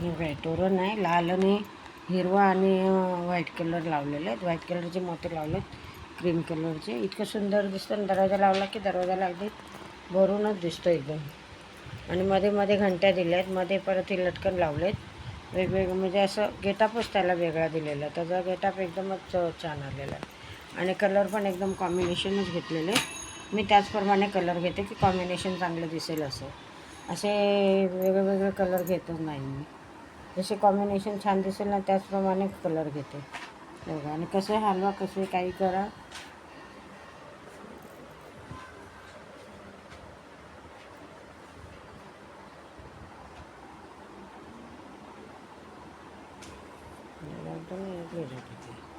हे काय तोरण आहे लाल आणि हिरवा आणि व्हाईट कलर लावलेले आहेत व्हाईट कलरचे मोते लावले क्रीम कलरचे इतकं सुंदर दिसतं आणि दरवाजा लावला की दरवाजाला अगदी भरूनच दिसतो एकदम. आणि मध्ये मध्ये घंट्या दिल्या आहेत मध्ये परत हे लटकन लावलेत. वेगवेगळं म्हणजे असं गेटापच त्याला वेगळा दिलेला आहे. त्याचा गेटाप एकदमच छान आलेला आहे. आणि कलर पण एकदम कॉम्बिनेशनच घेतलेले मी त्याचप्रमाणे कलर घेते की कॉम्बिनेशन चांगलं दिसेल असं. असे वेगळे वेगळे कलर घेतच नाही मी. जसे कॉम्बिनेशन छान दिसेल ना त्याचप्रमाणे कलर घेते. बघा आणि कसे हलवा कसे काही करा. एकदम